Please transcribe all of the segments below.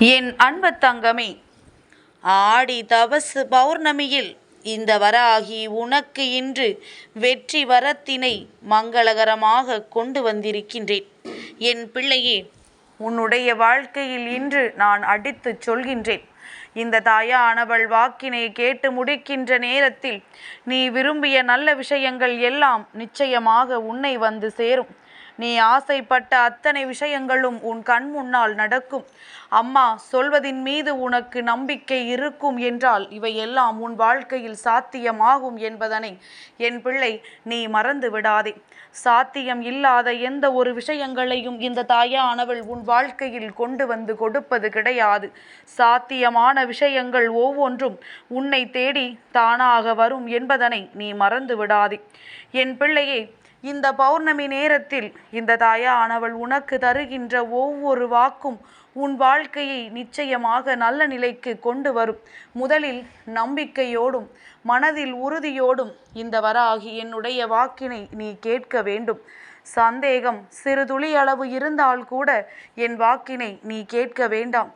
என் அன்பு தங்கமே ஆடி தவசு பௌர்ணமியில் இந்த வராகி உனக்கு இன்று வெற்றி வரத்தினை மங்களகரமாக கொண்டு வந்திருக்கின்றேன். என் பிள்ளையே உன்னுடைய வாழ்க்கையில் இன்று நான் அடித்துச் சொல்கின்றேன். இந்த தாயானவள் வாக்கினை கேட்டு முடிக்கின்ற நேரத்தில் நீ விரும்பிய நல்ல விஷயங்கள் எல்லாம் நிச்சயமாக உன்னை வந்து சேரும். நீ ஆசைப்பட்ட அத்தனை விஷயங்களும் உன் கண் முன்னால் நடக்கும். அம்மா சொல்வதின் மீது உனக்கு நம்பிக்கை இருக்கும் என்றால் இவையெல்லாம் உன் வாழ்க்கையில் சாத்தியமாகும் என்பதனை என் பிள்ளை நீ மறந்து விடாதே. சாத்தியம் இல்லாத எந்த ஒரு விஷயங்களையும் இந்த தாயானவள் உன் வாழ்க்கையில் கொண்டு வந்து கொடுப்பது கிடையாது. சாத்தியமான விஷயங்கள் ஒவ்வொன்றும் உன்னை தேடி தானாக வரும் என்பதனை நீ மறந்து விடாதே. என் பிள்ளையே இந்த பௌர்ணமி நேரத்தில் இந்த தாயானவள் உனக்கு தருகின்ற ஒவ்வொரு வாக்கும் உன் வாழ்க்கையை நிச்சயமாக நல்ல நிலைக்கு கொண்டு வரும். முதலில் நம்பிக்கையோடும் மனதில் உறுதியோடும் இந்த வராகி என்னுடைய வாக்கினை நீ கேட்க வேண்டும். சந்தேகம் சிறு துளி அளவு இருந்தால் கூட என் வாக்கினை நீ கேட்க வேண்டாம்.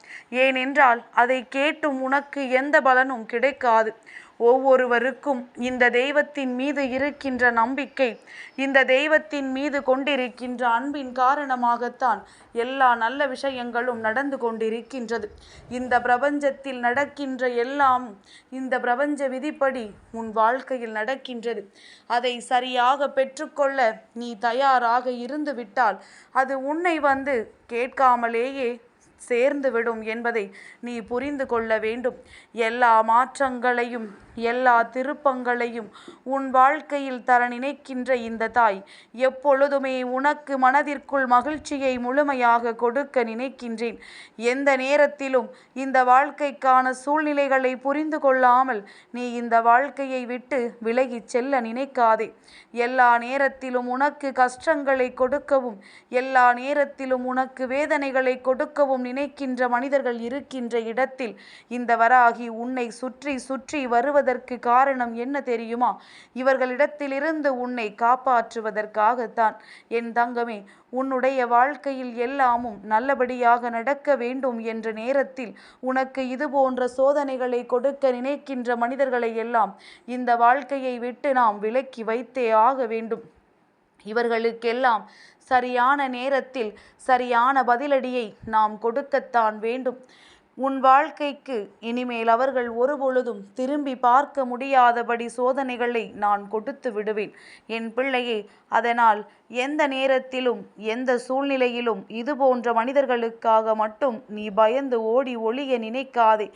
ஏனென்றால் அதை கேட்டும் உனக்கு எந்த பலனும் கிடைக்காது. ஒவ்வொருவருக்கும் இந்த தெய்வத்தின் மீது இருக்கின்ற நம்பிக்கை இந்த தெய்வத்தின் மீது கொண்டிருக்கின்ற அன்பின் காரணமாகத்தான் எல்லா நல்ல விஷயங்களும் நடந்து கொண்டிருக்கின்றது. இந்த பிரபஞ்சத்தில் நடக்கின்ற எல்லாம் இந்த பிரபஞ்ச விதிப்படி உன் வாழ்க்கையில் நடக்கின்றது. அதை சரியாக பெற்றுக்கொள்ள நீ தயாராக இருந்து விட்டால் அது உன்னை வந்து கேட்காமலேயே சேர்ந்துவிடும் என்பதை நீ புரிந்து கொள்ள வேண்டும். எல்லா மாற்றங்களையும் எல்லா திருப்பங்களையும் உன் வாழ்க்கையில் தர நினைக்கின்ற இந்த தாய் எப்பொழுதுமே உனக்கு மனதிற்குள் மகிழ்ச்சியை முழுமையாக கொடுக்க நினைக்கின்றேன். எந்த நேரத்திலும் இந்த வாழ்க்கைக்கான சூழ்நிலைகளை புரிந்து கொள்ளாமல் நீ இந்த வாழ்க்கையை விட்டு விலகிச் செல்ல நினைக்காதே. எல்லா நேரத்திலும் உனக்கு கஷ்டங்களை கொடுக்கவும் எல்லா நேரத்திலும் உனக்கு வேதனைகளை கொடுக்கவும் நினைக்கின்ற மனிதர்கள் இருக்கின்ற இடத்தில் இந்த வராகி உன்னை சுற்றி சுற்றி வருவது வருவதற்கு காரணம் என்ன தெரியுமா? இவர்களிடத்திலிருந்து உன்னை காப்பாற்றுவதற்காகத்தான். என் தங்கமே உன்னுடைய வாழ்க்கையில் எல்லாமும் நல்லபடியாக நடக்க வேண்டும் என்ற நேரத்தில் உனக்கு இது போன்ற சோதனைகளை கொடுக்க நினைக்கின்ற மனிதர்களை எல்லாம் இந்த வாழ்க்கையை விட்டு நாம் விலக்கி வைத்தே ஆக வேண்டும். இவர்களுக்கெல்லாம் சரியான நேரத்தில் சரியான பதிலடியை நாம் கொடுக்கத்தான் வேண்டும். உன் வாழ்க்கைக்கு இனிமேல் அவர்கள் ஒருபொழுதும் திரும்பி பார்க்க முடியாதபடி சோதனைகளை நான் கொடுத்து விடுவேன். என் பிள்ளையே அதனால் எந்த நேரத்திலும் எந்த சூழ்நிலையிலும் இது போன்ற மனிதர்களுக்காக மட்டும் நீ பயந்து ஓடி ஒளிய நினைக்காதே.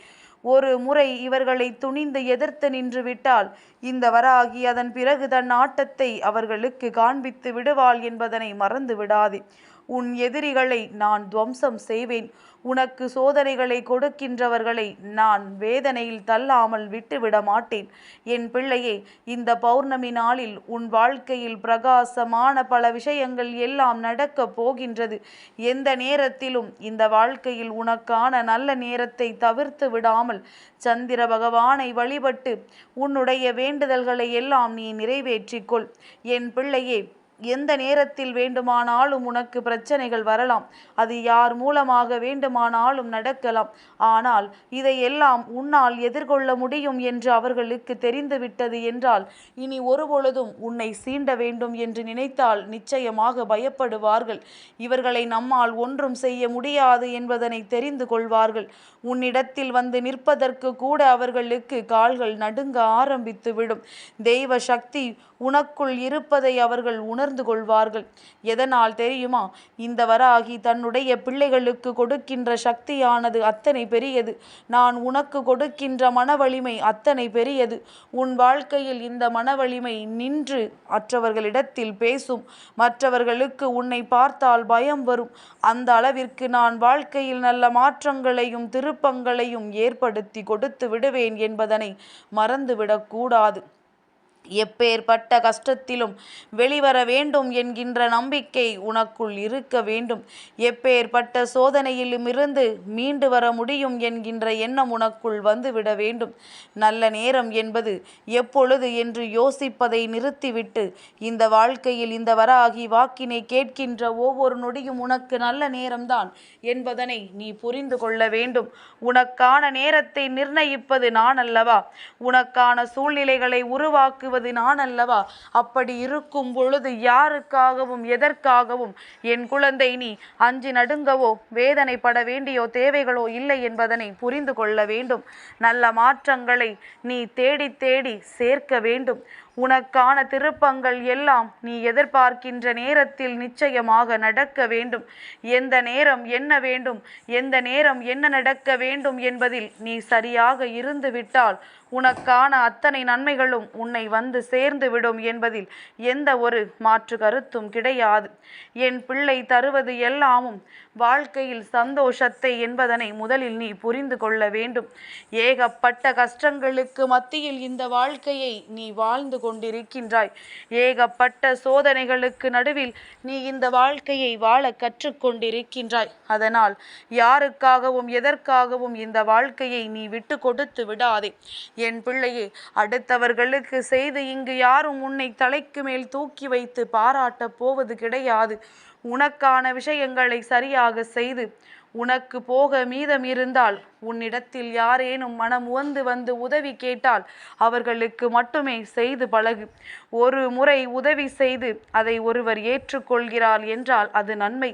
ஒரு முறை இவர்களை துணிந்து எதிர்த்து நின்று விட்டால் இந்த வராகி அதன் பிறகு தன் ஆட்டத்தை அவர்களுக்கு காண்பித்து விடுவாள் என்பதனை மறந்து விடாதே. உன் எதிரிகளை நான் துவம்சம் செய்வேன். உனக்கு சோதனைகளை கொடுக்கின்றவர்களை நான் வேதனையில் தள்ளாமல் விட்டுவிட மாட்டேன். என் பிள்ளையே இந்த பௌர்ணமி நாளில் உன் வாழ்க்கையில் பிரகாசமான பல விஷயங்கள் எல்லாம் நடக்கப் போகின்றது. எந்த நேரத்திலும் இந்த வாழ்க்கையில் உனக்கான நல்ல நேரத்தை தவிர்த்து விடாமல் சந்திர பகவானை வழிபட்டு உன்னுடைய வேண்டுதல்களை எல்லாம் நீ நிறைவேற்றிக்கொள். என் பிள்ளையே எந்த நேரத்தில் வேண்டுமானாலும் உனக்கு பிரச்சனைகள் வரலாம். அது யார் மூலமாக வேண்டுமானாலும் நடக்கலாம். ஆனால் இதையெல்லாம் உன்னால் எதிர்கொள்ள முடியும் என்று அவர்களுக்கு தெரிந்துவிட்டது என்றால் இனி ஒருபொழுதும் உன்னை சீண்ட வேண்டும் என்று நினைத்தால் நிச்சயமாக பயப்படுவார்கள். இவர்களை நம்மால் ஒன்றும் செய்ய முடியாது என்பதனை தெரிந்து கொள்வார்கள். உன்னிடத்தில் வந்து நிற்பதற்கு கூட அவர்களுக்கு கால்கள் நடுங்க ஆரம்பித்து விடும் தெய்வ சக்தி உனக்குள் இருப்பதை அவர்கள் உணர் உணர்ந்து கொள்வார்கள். எதனால் தெரியுமா? இந்த வராகி தன்னுடைய பிள்ளைகளுக்கு கொடுக்கின்ற சக்தியானது அத்தனை பெரியது. நான் உனக்கு கொடுக்கின்ற மன வலிமை அத்தனை பெரியது. உன் வாழ்க்கையில் இந்த மன வலிமை நின்று மற்றவர்களிடத்தில் பேசும். மற்றவர்களுக்கு உன்னை பார்த்தால் பயம் வரும். அந்த அளவிற்கு நான் வாழ்க்கையில் நல்ல மாற்றங்களையும் திருப்பங்களையும் ஏற்படுத்தி கொடுத்து விடுவேன் என்பதனை மறந்துவிடக்கூடாது எப்பேற்பட்ட கஷ்டத்திலும் வெளிவர வேண்டும் என்கின்ற நம்பிக்கை உனக்குள் இருக்க வேண்டும். எப்பேற்பட்ட சோதனையிலுமிருந்து மீண்டு வர முடியும் என்கின்ற எண்ணம் உனக்குள் வந்துவிட வேண்டும். நல்ல நேரம் என்பது எப்பொழுது என்று யோசிப்பதை நிறுத்திவிட்டு இந்த வாழ்க்கையில் இந்த வராகி வாக்கினை கேட்கின்ற ஒவ்வொரு நொடியும் உனக்கு நல்ல நேரம்தான் என்பதனை நீ புரிந்து கொள்ள வேண்டும். உனக்கான நேரத்தை நிர்ணயிப்பது நான் அல்லவா உனக்கான சூழ்நிலைகளை உருவாக்குவது நான் அல்லவா? அப்படி இருக்கும் பொழுது யாருக்காகவும் எதற்காகவும் என் குழந்தை நீ அஞ்சி நடுங்கவோ வேதனைப்பட வேண்டியோ தேவைகளோ இல்லை என்பதனை புரிந்து கொள்ள வேண்டும். நல்ல மாற்றங்களை நீ தேடி தேடி சேர்க்க வேண்டும். உனக்கான திருப்பங்கள் எல்லாம் நீ எதிர்பார்க்கின்ற நேரத்தில் நிச்சயமாக நடக்க வேண்டும். எந்த நேரம் என்ன வேண்டும் எந்த நேரம் என்ன நடக்க வேண்டும் என்பதில் நீ சரியாக இருந்துவிட்டால் உனக்கான அத்தனை நன்மைகளும் உன்னை வந்து சேர்ந்து விடும் என்பதில் எந்த ஒரு மாற்று கருத்தும் கிடையாது. என் பிள்ளை தருவது எல்லாமும் வாழ்க்கையில் சந்தோஷத்தை என்பதனை முதலில் நீ புரிந்து கொள்ள வேண்டும். ஏகப்பட்ட கஷ்டங்களுக்கு மத்தியில் இந்த வாழ்க்கையை நீ வாழ்ந்து கொண்டிருக்கின்றாய். ஏகப்பட்ட சோதனைகளுக்கு நடுவில் நீ இந்த வாழ்க்கையை வாழ கற்றுக்கொண்டிருக்கின்றாய். அதனால் யாருக்காகவும் எதற்காகவும் இந்த வாழ்க்கையை நீ விட்டு கொடுத்து விடாதே. என் பிள்ளையே அடுத்தவர்களுக்கு செய்து இங்கு யாரும் உன்னை தலைக்கு மேல் தூக்கி வைத்து பாராட்டப் போவது கிடையாது. உனக்கான விஷயங்களை சரியாக செய்து உனக்கு போக மீதம் இருந்தால் உன்னிடத்தில் யாரேனும் மனம் உவந்து வந்து உதவி கேட்டால் அவர்களுக்கு மட்டுமே செய்து பழகு. ஒரு முறை உதவி செய்து அதை ஒருவர் ஏற்றுக்கொள்கிறார் என்றால் அது நன்மை.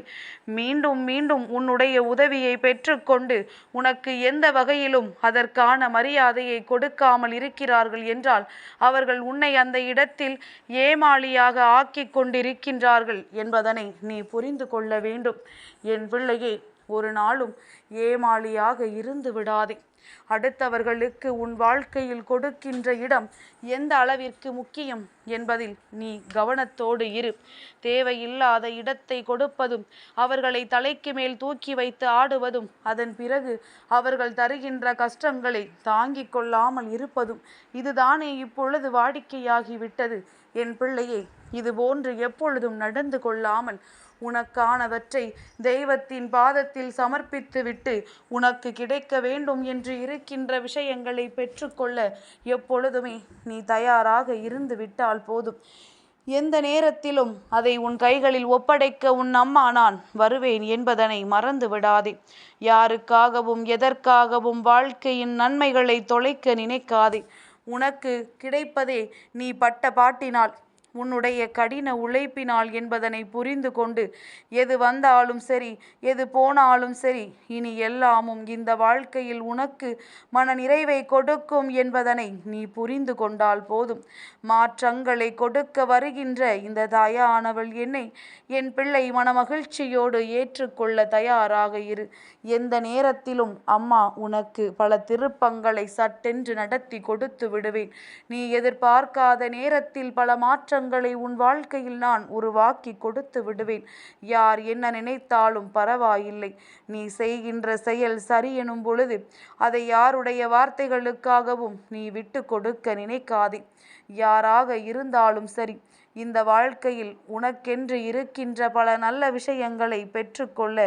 மீண்டும் மீண்டும் உன்னுடைய உதவியை பெற்றுக்கொண்டு உனக்கு எந்த வகையிலும் அதற்கான மரியாதையை கொடுக்காமல் இருக்கிறார்கள் என்றால் அவர்கள் உன்னை அந்த இடத்தில் ஏமாளியாக ஆக்கிக் கொண்டிருக்கின்றார்கள் என்பதனை நீ புரிந்து கொள்ள வேண்டும். என் பிள்ளையே ஒரு நாளும் ஏமாளியாக இருந்து விடாதே. அடுத்தவர்களுக்கு உன் வாழ்க்கையில் கொடுக்கின்ற இடம் எந்த அளவிற்கு முக்கியம் என்பதில் நீ கவனத்தோடு இரு. தேவையில்லாத இடத்தை கொடுப்பதும் அவர்களை தலைக்கு மேல் தூக்கி வைத்து ஆடுவதும் அதன் பிறகு அவர்கள் தருகின்ற கஷ்டங்களை தாங்கிக் கொள்ளாமல் இருப்பதும் இதுதானே இப்பொழுது வாடிக்கையாகிவிட்டது. என் பிள்ளையே இது போன்று எப்பொழுதும் நடந்து கொள்ளாமல் உனக்கானவற்றை தெய்வத்தின் பாதத்தில் சமர்ப்பித்துவிட்டு உனக்கு கிடைக்க வேண்டும் என்று இருக்கின்ற விஷயங்களை பெற்றுக்கொள்ள எப்பொழுதுமே நீ தயாராக இருந்து விட்டால் போதும். எந்த நேரத்திலும் அதை உன் கைகளில் ஒப்படைக்க உன் அம்மா நான் வருவேன் என்பதனை மறந்து விடாதே யாருக்காகவும் எதற்காகவும் வாழ்க்கையின் நன்மைகளை தொலைக்க நினைக்காதே. உனக்கு கிடைப்பதே நீ பட்ட பாட்டினால். உன்னுடைய கடின உழைப்பினால் என்பதனை புரிந்து கொண்டு எது வந்தாலும் சரி எது போனாலும் சரி இனி எல்லாமும் இந்த வாழ்க்கையில் உனக்கு மன நிறைவை கொடுக்கும் என்பதனை நீ புரிந்து கொண்டால் போதும். மாற்றங்களை கொடுக்க வருகின்ற இந்த தாயானவள் என்னை என் பிள்ளை மனமகிழ்ச்சியோடு ஏற்றுக்கொள்ள தயாராக இரு. எந்த நேரத்திலும் அம்மா உனக்கு பல திருப்பங்களை சட்டென்று நடத்தி கொடுத்து விடுவேன். நீ எதிர்பார்க்காத நேரத்தில் பல மாற்றங்கள் மாற்றங்களை உன் வாழ்க்கையில் நான் உருவாக்கி கொடுத்து விடுவேன். யார் என்ன நினைத்தாலும் பரவாயில்லை. நீ செய்கின்ற செயல் சரி எனும் பொழுது அதை யாருடைய வார்த்தைகளுக்காகவும் நீ விட்டு கொடுக்க நினைக்காதே. யாராக இருந்தாலும் சரி இந்த வாழ்க்கையில் உனக்கென்று இருக்கின்ற பல நல்ல விஷயங்களை பெற்றுக்கொள்ள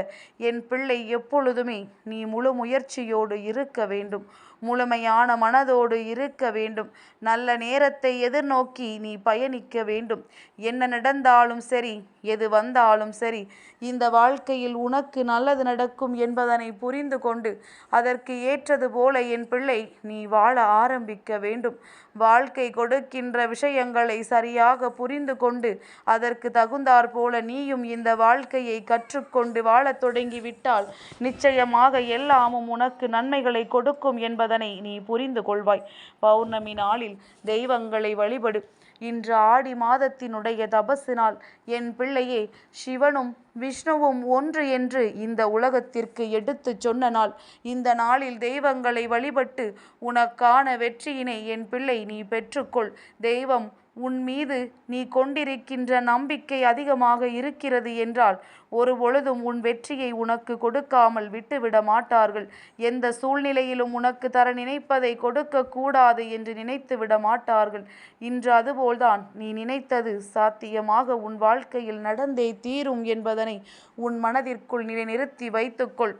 என் பிள்ளை எப்பொழுதுமே நீ முழு முயற்சியோடு இருக்க வேண்டும். முழுமையான மனதோடு இருக்க வேண்டும். நல்ல நேரத்தை எதிர்நோக்கி நீ பயணிக்க வேண்டும். என்ன நடந்தாலும் சரி எது வந்தாலும் சரி இந்த வாழ்க்கையில் உனக்கு நல்லது நடக்கும் என்பதனை புரிந்து கொண்டு அதற்கு ஏற்றது போல என் பிள்ளை நீ வாழ ஆரம்பிக்க வேண்டும். வாழ்க்கை கொடுக்கின்ற விஷயங்களை சரியாக புரிந்து கொண்டு அதற்கு தகுந்தாற் போல நீயும் இந்த வாழ்க்கையை கற்றுக்கொண்டு வாழத் தொடங்கிவிட்டால் நிச்சயமாக எல்லாமும் உனக்கு நன்மைகளை கொடுக்கும் என்பதனை நீ புரிந்து கொள்வாய். பௌர்ணமி நாளில் தெய்வங்களை வழிபடு. இன்று ஆடி மாதத்தினுடைய தபசினால் என் பிள்ளையே சிவனும் விஷ்ணுவும் ஒன்று என்று இந்த உலகத்திற்கு எடுத்துச் சொன்ன நாள். இந்த நாளில் தெய்வங்களை வழிபட்டு உனக்கான வெற்றியினை என் பிள்ளை நீ பெற்றுக்கொள். தெய்வம் உன் மீது நீ கொண்டிருக்கின்ற நம்பிக்கை அதிகமாக இருக்கிறது என்றால் ஒரு பொழுதும் உன் வெற்றியை உனக்கு கொடுக்காமல் விட்டுவிட மாட்டார்கள். எந்த சூழ்நிலையிலும் உனக்கு தர நினைப்பதை கொடுக்க கூடாது என்று நினைத்து விட மாட்டார்கள். இன்று அதுபோல்தான் நீ நினைத்தது சாத்தியமாக உன் வாழ்க்கையில் நடந்தே தீரும் என்பதனை உன் மனதிற்குள் நிலைநிறுத்தி வைத்துக்கொள்.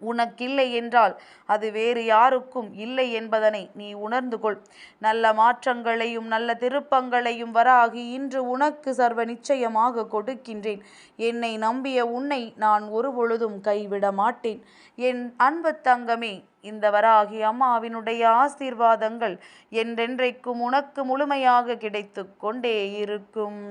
உனக்கில்லை என்றால் அது வேறு யாருக்கும் இல்லை என்பதனை நீ உணர்ந்து கொள். நல்ல மாற்றங்களையும் நல்ல திருப்பங்களையும் வராகி இன்று உனக்கு சர்வ நிச்சயமாக கொடுக்கின்றேன். என்னை நம்பிய உன்னை நான் ஒரு பொழுதும் கைவிட மாட்டேன். என் அன்பு தங்கமே இந்த வராகி அம்மாவினுடைய ஆசீர்வாதங்கள் என்றென்றைக்கும் உனக்கு முழுமையாக கிடைத்து கொண்டே இருக்கும்.